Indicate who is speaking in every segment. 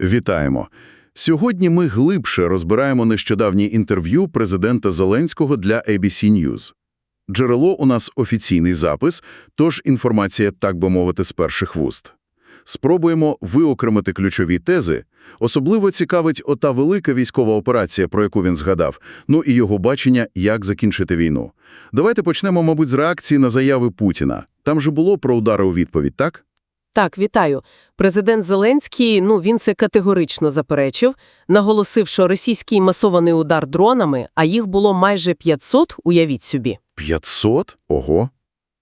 Speaker 1: Вітаємо! Сьогодні ми глибше розбираємо нещодавнє інтерв'ю президента Зеленського для ABC News. Джерело у нас офіційний запис, тож інформація, так би мовити, з перших вуст. Спробуємо виокремити ключові тези. Особливо цікавить ота велика військова операція, про яку він згадав, ну і його бачення, як закінчити війну. Давайте почнемо, мабуть, з реакції на заяви Путіна. Там же було про удари у відповідь, так?
Speaker 2: Так, вітаю. Президент Зеленський, ну, він це категорично заперечив, наголосив, що російський масований удар дронами, а їх було майже 500, уявіть собі.
Speaker 1: 500? Ого!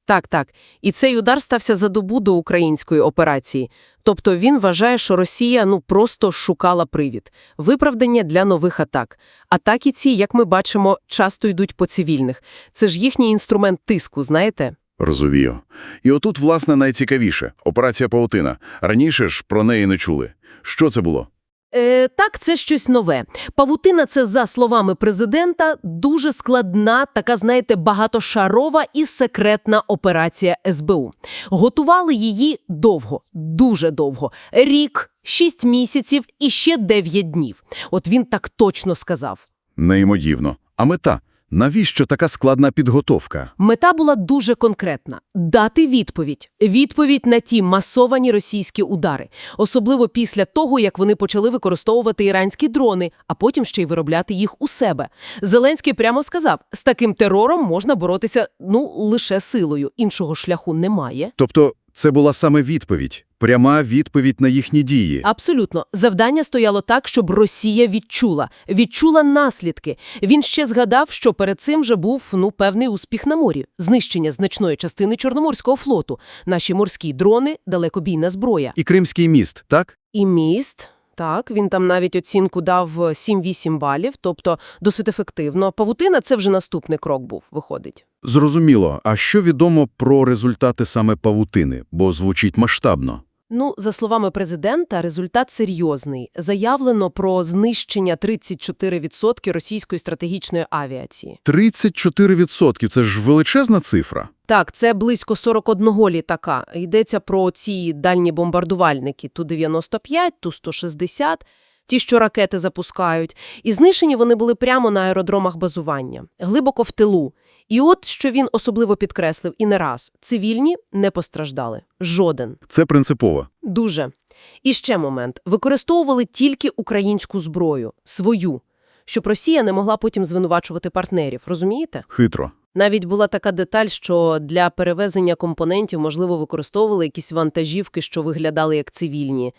Speaker 2: Так, так. І цей удар стався за добу до української операції. Тобто він вважає, що Росія, ну, просто шукала привід. Виправдання для нових атак. Атаки ці, як ми бачимо, часто йдуть по цивільних. Це ж їхній інструмент тиску, знаєте?
Speaker 1: Розумію. І отут, власне, найцікавіше – операція «Паутина». Раніше ж про неї не чули. Що це було?
Speaker 2: Е, так, це щось нове. Павутина – це, за словами президента, дуже складна, така, знаєте, багатошарова і секретна операція СБУ. Готували її довго, дуже довго. Рік, шість місяців і ще дев'ять днів. От він так точно сказав.
Speaker 1: Неймовірно. А мета? Навіщо така складна підготовка?
Speaker 2: Мета була дуже конкретна – дати відповідь. Відповідь на ті масовані російські удари. Особливо після того, як вони почали використовувати іранські дрони, а потім ще й виробляти їх у себе. Зеленський прямо сказав, з таким терором можна боротися, ну, лише силою. Іншого шляху немає.
Speaker 1: Тобто це була саме відповідь, пряма відповідь на їхні дії.
Speaker 2: Абсолютно. Завдання стояло так, щоб Росія відчула. Відчула наслідки. Він ще згадав, що перед цим вже був ну, певний успіх на морі. Знищення значної частини Чорноморського флоту. Наші морські дрони, далекобійна зброя.
Speaker 1: І Кримський міст, так?
Speaker 2: І міст. Так, він там навіть оцінку дав 7-8 балів, тобто досить ефективно. Павутина – це вже наступний крок був, виходить.
Speaker 1: Зрозуміло. А що відомо про результати саме павутини? Бо звучить масштабно.
Speaker 2: Ну, за словами президента, результат серйозний. Заявлено про знищення 34% російської стратегічної авіації.
Speaker 1: 34% – це ж величезна цифра.
Speaker 2: Так, це близько 41 літака. Йдеться про ці дальні бомбардувальники Ту-95, Ту-160, ті, що ракети запускають. І знищені вони були прямо на аеродромах базування, глибоко в тилу. І от, що він особливо підкреслив, і не раз, цивільні не постраждали. Жоден.
Speaker 1: Це принципово.
Speaker 2: Дуже. І ще момент. Використовували тільки українську зброю, свою, щоб Росія не могла потім звинувачувати партнерів, розумієте?
Speaker 1: Хитро.
Speaker 2: Навіть була така деталь, що для перевезення компонентів, можливо, використовували якісь вантажівки, що виглядали як цивільні.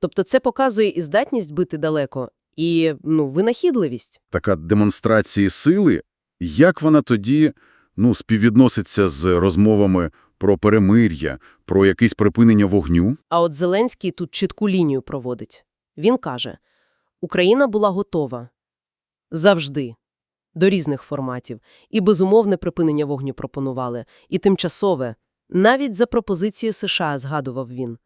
Speaker 2: Тобто це показує і здатність бити далеко, і ну, винахідливість.
Speaker 1: Така демонстрація сили, як вона тоді ну, співвідноситься з розмовами про перемир'я, про якесь припинення вогню?
Speaker 2: А от Зеленський тут чітку лінію проводить. Він каже, Україна була готова. Завжди. До різних форматів. І безумовне припинення вогню пропонували. І тимчасове. Навіть за пропозицією США згадував він.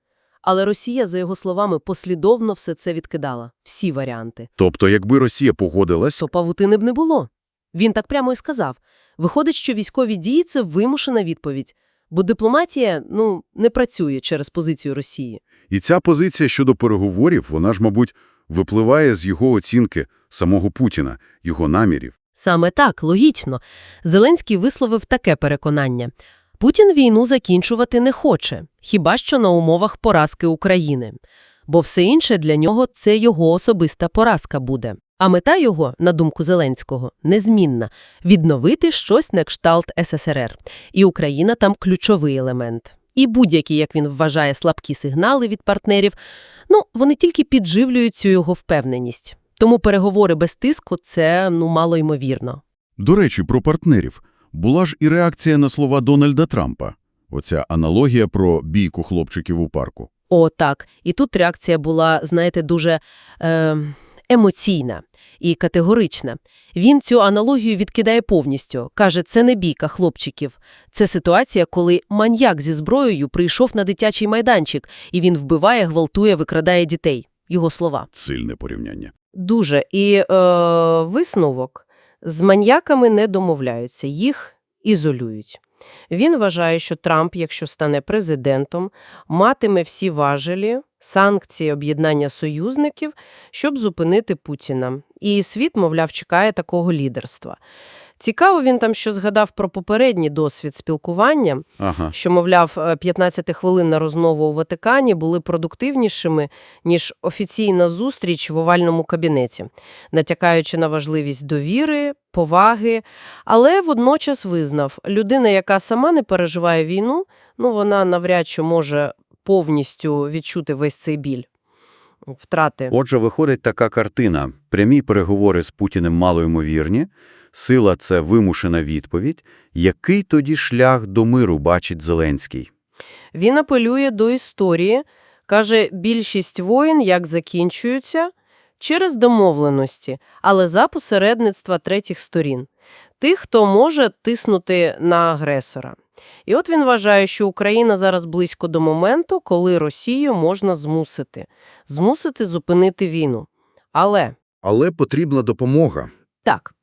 Speaker 2: Але Росія, за його словами, послідовно все це відкидала. Всі варіанти.
Speaker 1: Тобто, якби Росія погодилась,
Speaker 2: То павутини б не було. Він так прямо і сказав. Виходить, що військові дії – це вимушена відповідь. Бо дипломатія, ну, не працює через позицію Росії.
Speaker 1: і ця позиція щодо переговорів, вона ж, мабуть, випливає з його оцінки самого Путіна, його намірів.
Speaker 2: Саме так, логічно. Зеленський висловив таке переконання. Путін війну закінчувати не хоче, хіба що на умовах поразки України. Бо все інше для нього – це його особиста поразка буде. А мета його, на думку Зеленського, незмінна – відновити щось на кшталт СССР. І Україна там ключовий елемент. І будь-які, як він вважає, слабкі сигнали від партнерів, ну, вони тільки підживлюють цю його впевненість. Тому переговори без тиску – це, ну, мало ймовірно.
Speaker 1: До речі, про партнерів. Була ж і реакція на слова Дональда Трампа. Оця аналогія про бійку хлопчиків у парку.
Speaker 2: О, так. І тут реакція була, знаєте, дуже е, емоційна і категорична. Він цю аналогію відкидає повністю. Каже, це не бійка хлопчиків. Це ситуація, коли маньяк зі зброєю прийшов на дитячий майданчик, і він вбиває, гвалтує, викрадає дітей. Його слова.
Speaker 1: Сильне порівняння.
Speaker 2: Дуже. І е, висновок. З маньяками не домовляються, їх ізолюють. Він вважає, що Трамп, якщо стане президентом, матиме всі важелі санкції, об'єднання союзників, щоб зупинити Путіна. І світ, мовляв, чекає такого лідерства. Цікаво він там, що згадав про попередній досвід спілкування,
Speaker 1: Ага.
Speaker 2: що, мовляв, 15-хвилинна розмова у Ватикані були продуктивнішими, ніж офіційна зустріч в овальному кабінеті, натякаючи на важливість довіри, поваги, але водночас визнав, людина, яка сама не переживає війну, ну вона навряд чи може повністю відчути весь цей біль, втрати.
Speaker 3: Отже, виходить така картина. Прямі переговори з Путіним малоймовірні, сила – це вимушена відповідь. Який тоді шлях до миру бачить Зеленський?
Speaker 2: Він апелює до історії, каже, більшість воїн як закінчуються через домовленості, але за посередництва третіх сторін. Тих, хто може тиснути на агресора. І от він вважає, що Україна зараз близько до моменту, коли Росію можна змусити. Змусити зупинити війну. Але
Speaker 1: Але потрібна допомога.
Speaker 2: так,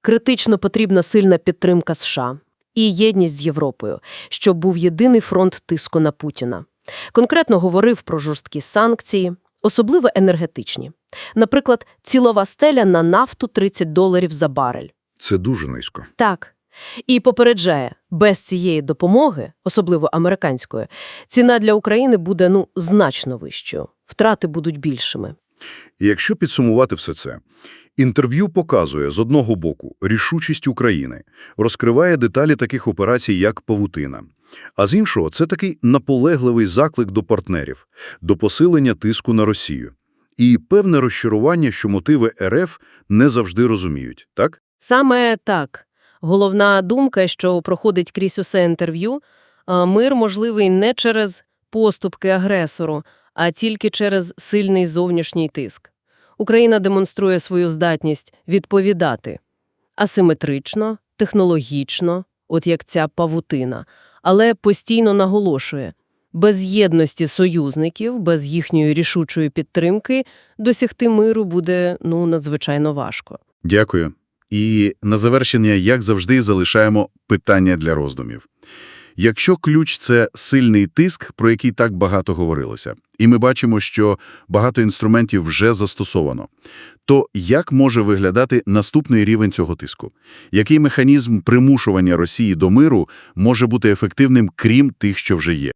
Speaker 2: критично потрібна сильна підтримка США і єдність з Європою, щоб був єдиний фронт тиску на Путіна. Конкретно говорив про жорсткі санкції, особливо енергетичні. Наприклад, цілова стеля на нафту 30 доларів за барель.
Speaker 1: Це дуже низько.
Speaker 2: Так. І попереджає, без цієї допомоги, особливо американської, ціна для України буде ну значно вищою. Втрати будуть більшими.
Speaker 1: І якщо підсумувати все це, інтерв'ю показує з одного боку рішучість України, розкриває деталі таких операцій, як павутина. А з іншого, це такий наполегливий заклик до партнерів, до посилення тиску на Росію. І певне розчарування, що мотиви РФ не завжди розуміють, так?
Speaker 2: Саме так. Головна думка, що проходить крізь усе інтерв'ю, мир можливий не через поступки агресору, а тільки через сильний зовнішній тиск. Україна демонструє свою здатність відповідати асиметрично, технологічно, от як ця павутина, але постійно наголошує – без єдності союзників, без їхньої рішучої підтримки досягти миру буде ну надзвичайно важко.
Speaker 1: Дякую. І на завершення, як завжди, залишаємо питання для роздумів. Якщо ключ – це сильний тиск, про який так багато говорилося, і ми бачимо, що багато інструментів вже застосовано, то як може виглядати наступний рівень цього тиску? Який механізм примушування Росії до миру може бути ефективним, крім тих, що вже є?